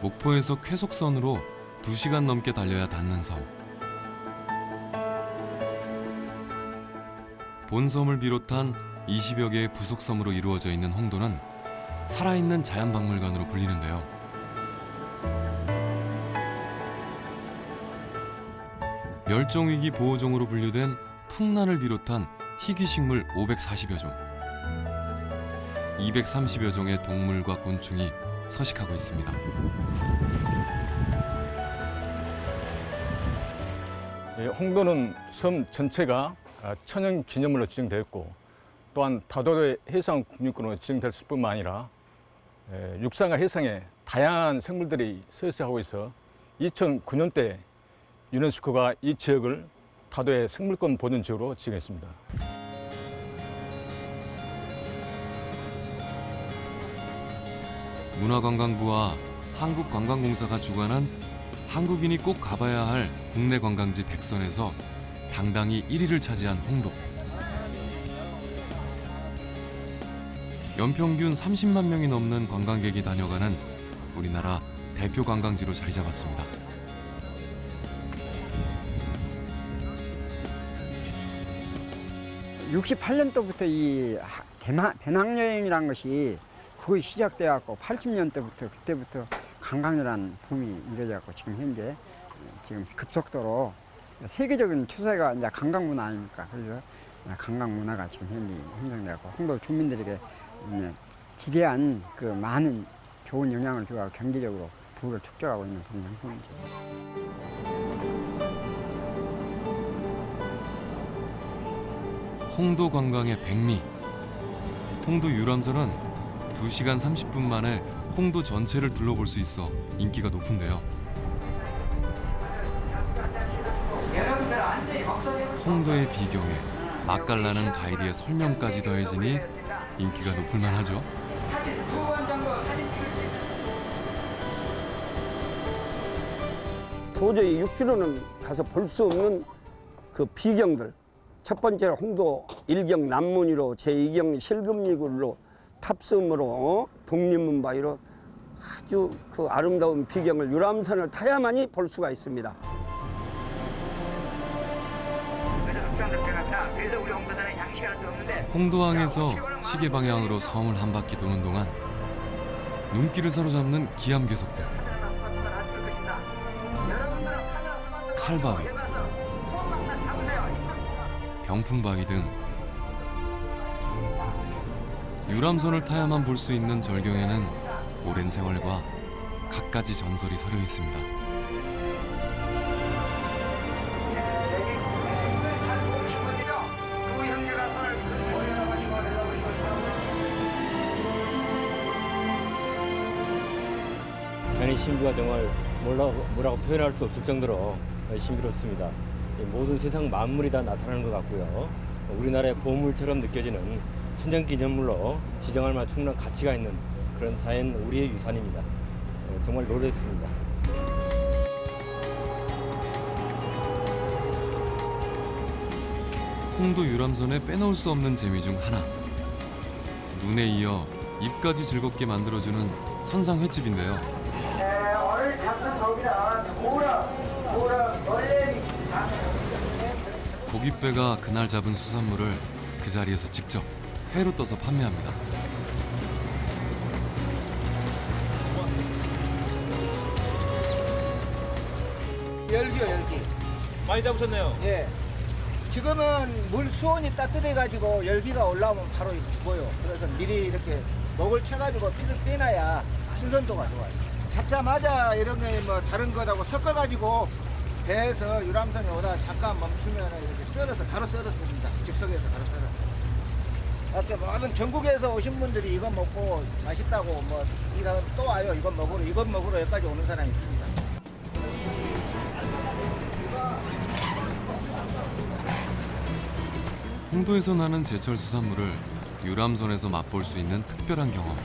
목포에서 쾌속선으로 2시간 넘게 달려야 닿는 섬. 본섬을 비롯한 20여 개의 부속섬으로 이루어져 있는 홍도는 살아있는 자연박물관으로 불리는데요. 멸종위기 보호종으로 분류된 풍란을 비롯한 희귀식물 540여 종, 230여 종의 동물과 곤충이 서식하고 있습니다. 예, 홍도는 섬 전체가 아, 천연 기념물로 지정되었고 또한 다도의 해상 국립공원으로 지정됐을 뿐만 아니라 예, 육상과 해상에 다양한 생물들이 서식하고 있어 2009년대 유네스코가 이 지역을 다도의 생물권 보존 지역으로 지정했습니다. 문화관광부와 한국관광공사가 주관한 한국인이 꼭 가봐야 할 국내 관광지 백선에서 당당히 1위를 차지한 홍도. 연평균 30만 명이 넘는 관광객이 다녀가는 우리나라 대표 관광지로 자리 잡았습니다. 육십팔 년도부터이 하- 배낭, 배낭여행이라는 것이 그것이 시작돼갖고 80년대부터 그때부터 관광이라는 붐이 이루어져갖고 지금 현재 지금 급속도로 세계적인 추세가 이제 관광 문화 아닙니까? 그래서 관광 문화가 지금 현재 형성되고 홍도 주민들에게 기대한 그 많은 좋은 영향을 주고 경제적으로 부를 축적하고 있는 그런 형성이죠. 홍도 관광의 백미. 홍도 유람선은 2시간 30분 만에 홍도 전체를 둘러볼 수 있어 인기가 높은데요. 홍도의 비경에 맛깔나는 가이드의 설명까지 더해지니 인기가 높을 만하죠. 도저히 육지로는 가서 볼 수 없는 그 비경들. 첫 번째로 홍도 일경 남문이로 제2경 실금리굴로 탑섬으로 어? 독립문 바위로 아주 그 아름다운 비경을 유람선을 타야만이 볼 수가 있습니다. 홍도항에서 시계 방향으로 섬을 한 바퀴 도는 동안 눈길을 사로잡는 기암괴석들, 칼바위, 병풍바위 등 유람선을 타야만 볼 수 있는 절경에는 오랜 세월과 갖가지 전설이 서려 있습니다. 잔이 신비가 정말 뭐라고, 뭐라고 표현할 수 없을 정도로 신비롭습니다. 이 모든 세상 만물이 다 나타나는 것 같고요. 우리나라의 보물처럼 느껴지는 천연기념물로 지정할 만한 가치가 있는 그런 자연 우리의 유산입니다. 어, 정말 놀랐습니다. 홍도 유람선에 빼놓을 수 없는 재미 중 하나. 눈에 이어 입까지 즐겁게 만들어주는 선상 횟집인데요. 고깃배가 그날 잡은 수산물을 그 자리에서 직접 회로 떠서 판매합니다. 열기요 열기. 많이 잡으셨네요. 예. 지금은 물 수온이 따뜻해 가지고 열기가 올라오면 바로 죽어요. 그래서 미리 이렇게 목을 쳐가지고 피를 빼놔야 신선도가 좋아요. 잡자마자 이런 게 뭐 다른 거하고 섞어 가지고 배에서 유람선에 오다 잠깐 멈추면 이렇게 썰어서 바로 썰었습니다. 즉석에서 바로 썰어서 이렇게 모든 전국에서 오신 분들이 이거 먹고 맛있다고 뭐 이거 또 와요 이거 먹으러 이거 먹으러 여기까지 오는 사람이 있습니다 홍도에서 나는 제철 수산물을 유람선에서 맛볼 수 있는 특별한 경험.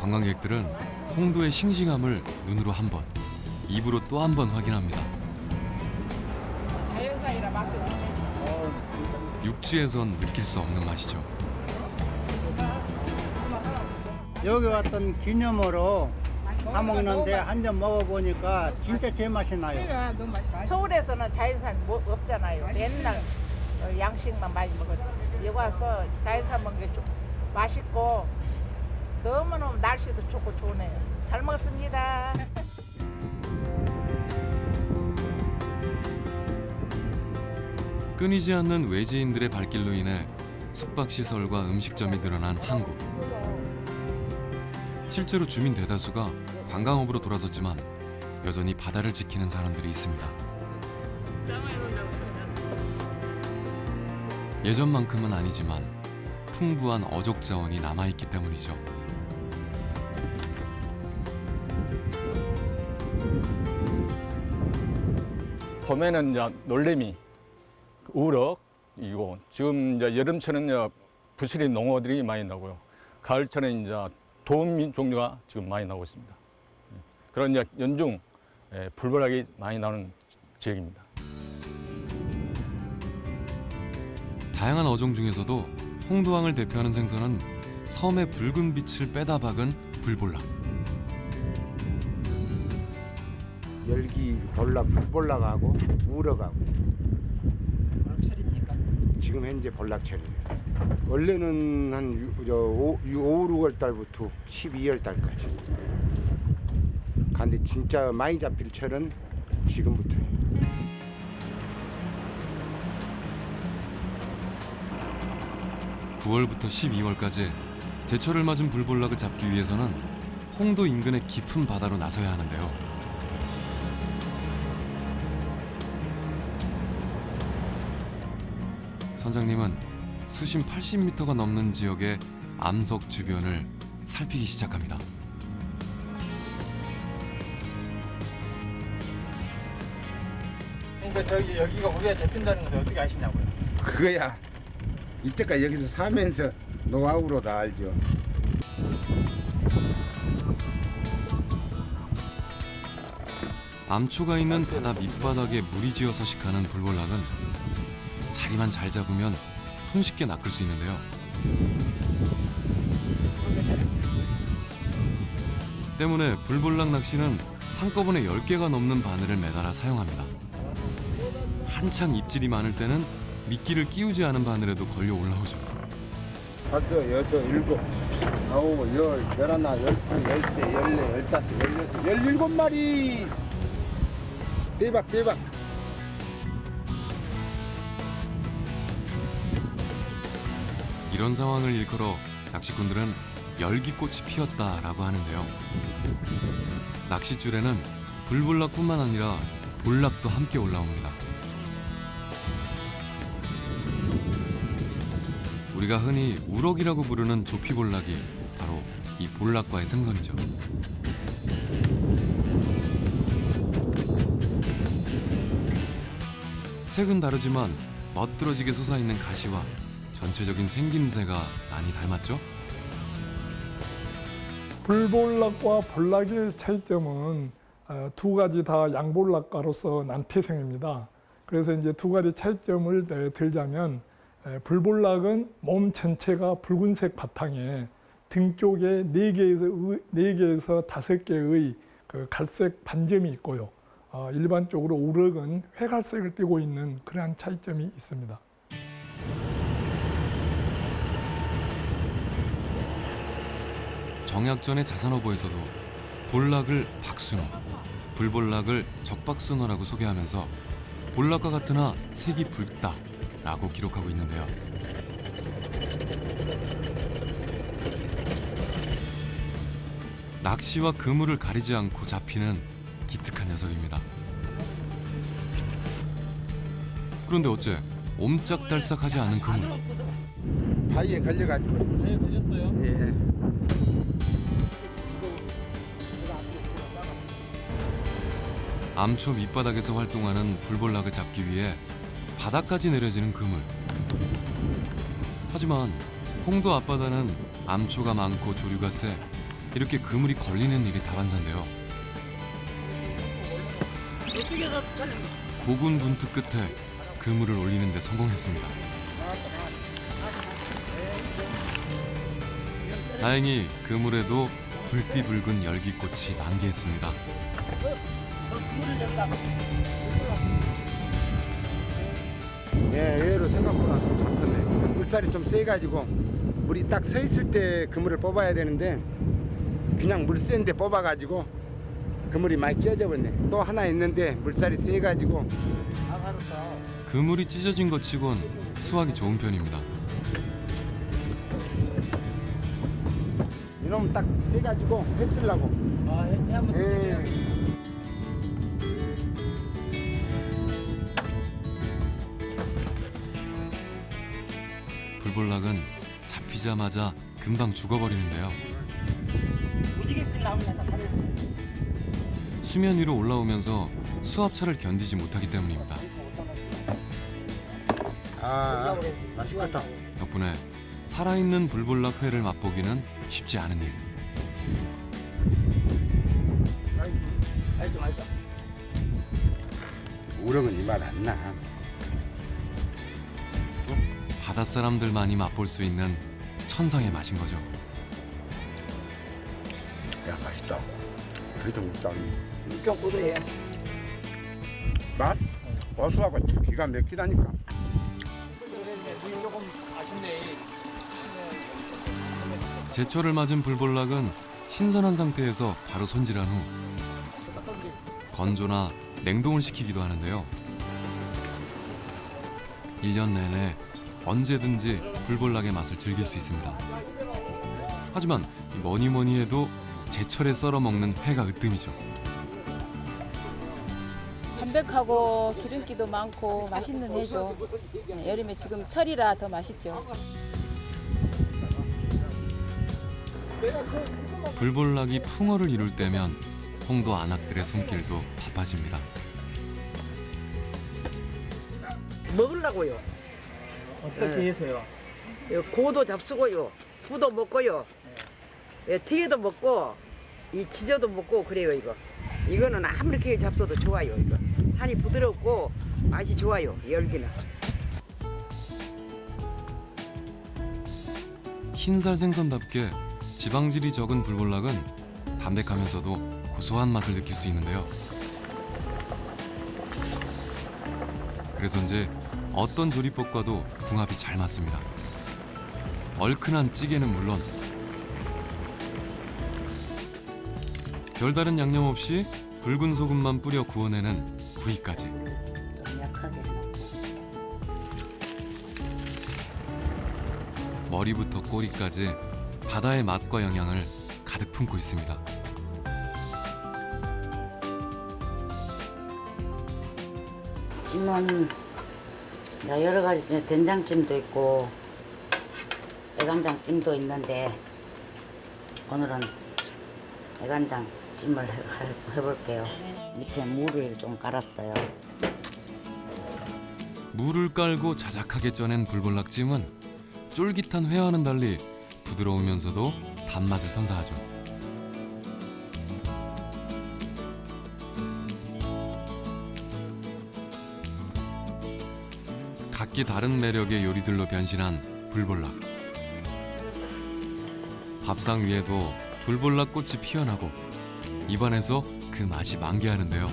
관광객들은 홍도의 싱싱함을 눈으로 한 번, 입으로 또 한 번 확인합니다. 육지에선 느낄 수 없는 맛이죠. 여기 왔던 기념으로 사 먹는데 한 잔 먹어보니까 진짜 제맛이 나요. 서울에서는 자연산 뭐 없잖아요. 맨날 어, 양식만 많이 먹었지. 여기 와서 자연산 먹는 게 좀 맛있고 너무너무 날씨도 좋고 좋네요. 잘 먹었습니다. 끊이지 않는 외지인들의 발길로 인해 숙박시설과 음식점이 늘어난 한국. 실제로 주민 대다수가 관광업으로 돌아섰지만 여전히 바다를 지키는 사람들이 있습니다. 예전만큼은 아니지만 풍부한 어족 자원이 남아있기 때문이죠. 봄에는 놀래미, 우럭, 이고 지금 이제 여름철은 이제 부실이 농어들이 많이 나고요. 가을철엔 이제 도미 종류가 지금 많이 나오고 있습니다. 예. 그런 이제 연중 예, 불벌하게 많이 나오는 지역입니다. 다양한 어종 중에서도 홍도항을 대표하는 생선은 섬의 붉은 빛을 빼다 박은 불볼락. 열기 볼락 볼락하고 우럭하고 지금 현재 볼락철이에요. 원래는 한 유, 저, 5, 5, 6월 달부터 12월 달까지. 근데 진짜 많이 잡힐 철은 지금부터예요. 구월부터 12월까지 제철을 맞은 불볼락을 잡기 위해서는 홍도 인근의 깊은 바다로 나서야 하는데요. 선장님은 수심 80m가 넘는 지역의 암석 주변을 살피기 시작합니다. 그러니까 저기 여기가 우리가 잡힌다는 것을 어떻게 아시냐고요? 그거야 이때까지 여기서 사면서 노하우로 다 알죠. 암초가 있는 바다 밑바닥에 물이 지어 서식하는 불볼락은 자리만 잘 잡으면 손쉽게 낚을 수 있는데요. 때문에 불볼락 낚시는 한꺼번에 10개가 넘는 바늘을 매달아 사용합니다. 한창 입질이 많을 때는 미끼를 끼우지 않은 바늘에도 걸려 올라오죠. 다섯, 여섯, 일곱, 아홉, 열, 열하나, 열둘, 열세, 열네, 열다섯, 열여섯, 열일곱 마리. 대박, 대박. 이런 상황을 일컬어 낚시꾼들은 열기꽃이 피었다라고 하는데요. 낚싯줄에는 불볼락뿐만 아니라 볼락도 함께 올라옵니다. 우리가 흔히 우럭이라고 부르는 조피볼락이 바로 이 볼락과의 생선이죠. 색은 다르지만 멋들어지게 솟아있는 가시와 전체적인 생김새가 많이 닮았죠? 불볼락과 볼락의 차이점은 어, 두 가지 다 양볼락과로서 난태생입니다. 그래서 이제 두 가지 차이점을 에, 들자면 에, 불볼락은 몸 전체가 붉은색 바탕에 등 쪽에 네 개에서 의- 네 개에서 다섯 개의 그 갈색 반점이 있고요. 어, 일반적으로 우럭은 회갈색을 띠고 있는 그러한 차이점이 있습니다. 정약전의 자산어보에서도 볼락을 박순호, 불볼락을 적박순호라고 소개하면서 볼락과 같으나 색이 붉다라고 기록하고 있는데요. 낚시와 그물을 가리지 않고 잡히는 기특한 녀석입니다. 그런데 어째 옴짝달싹하지 않은 그물? 바위에 걸려가지고. 암초 밑바닥에서 활동하는 불볼락을 잡기 위해 바닥까지 내려지는 그물. 하지만 홍도 앞바다는 암초가 많고 조류가 세 이렇게 그물이 걸리는 일이 다반사인데요. 고군분투 끝에 그물을 올리는 데 성공했습니다. 다행히 그물에도 붉디 붉은 열기꽃이 만개했습니다. 예, 의외로 생각보다 좀 잡혔네. 물살이 좀 세가지고 물이 딱 서 있을 때 그물을 뽑아야 되는데 그냥 물 센데 뽑아가지고 그물이 많이 찢어져 버렸네. 또 하나 있는데 물살이 세가지고 그물이 찢어진 것 치곤 수확이 좋은 편입니다. 이놈 딱 해가지고 해 뜨려고. 아, 해, 해 한번 드 불볼락은 잡히자마자 금방 죽어버리는데요. 수면 위로 올라오면서 수압차를 견디지 못하기 때문입니다. 아, 맛있겠다. 덕분에 살아있는 불볼락 회를 맛보기는 쉽지 않은 일. 알죠, 알죠. 우럭은 이맛안 나. 바닷사람들만이 맛볼 수 있는 천상의 맛인 거죠. 야, 맛있다. 그래도 맵다. 좀 고소해요. 맛? 고소하고 참 기가 막히다니까. 제철을 맞은 불볼락은 신선한 상태에서 바로 손질한 후 건조나 냉동을 시키기도 하는데요. 1년 내내 언제든지 불볼락의 맛을 즐길 수 있습니다. 하지만 뭐니 뭐니 해도 제철에 썰어 먹는 회가 으뜸이죠. 담백하고 기름기도 많고 맛있는 해죠. 네, 여름에 지금 철이라 더 맛있죠. 불볼락이 풍어를 이룰 때면 홍도 안악들의 손길도 바빠집니다. 먹으려고요. 어떻게 해서요? 예, 고도 잡수고요. 구도 먹고요. 예, 튀겨도 먹고 이 지져도 먹고 그래요 이거. 이거는 아무리 크게 잡숴도 좋아요 이거. 살이 부드럽고 맛이 좋아요 열기는. 흰살 생선답게 지방질이 적은 불볼락은 담백하면서도 고소한 맛을 느낄 수 있는데요. 그래서인지 어떤 조리법과도 궁합이 잘 맞습니다. 얼큰한 찌개는 물론 별다른 양념 없이 붉은 소금만 뿌려 구워내는 구이까지 약하게. 머리부터 꼬리까지 바다의 맛과 영양을 가득 품고 있습니다. 찜은 여러 가지 중에 된장찜도 있고 애간장찜도 있는데 오늘은 애간장찜을 해, 해볼게요. 밑에 물을 좀 깔았어요. 물을 깔고 자작하게 쪄낸 불볼락찜은 쫄깃한 회와는 달리 부드러우면서도 단맛을 선사하죠. 각기 다른 매력의 요리들로 변신한 불볼락. 밥상 위에도 불볼락 꽃이 피어나고 입안에서 그 맛이 만개하는데요.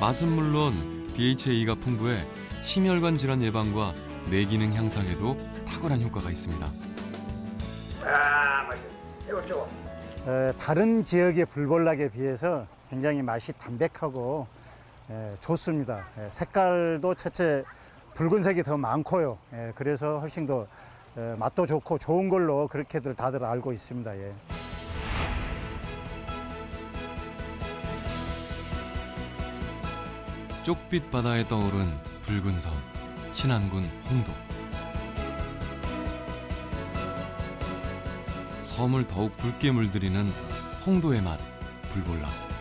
맛은 물론 DHA가 풍부해 심혈관 질환 예방과 뇌 기능 향상에도 탁월한 효과가 있습니다. 아, 맛있어. 이거 좋아. 어, 다른 지역의 불볼락에 비해서 굉장히 맛이 담백하고 예, 좋습니다. 예, 색깔도 채채 붉은색이 더 많고요. 예, 그래서 훨씬 더 예, 맛도 좋고 좋은 걸로 그렇게들 다들 알고 있습니다. 예. 쪽빛 바다에 떠오른 붉은 섬 신안군 홍도 섬을 더욱 붉게 물들이는 홍도의 맛 불볼라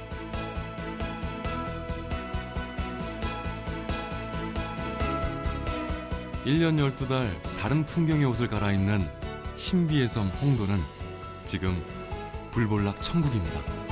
1년 12달 다른 풍경의 옷을 갈아입는 신비의 섬 홍도는 지금 불볼락 천국입니다.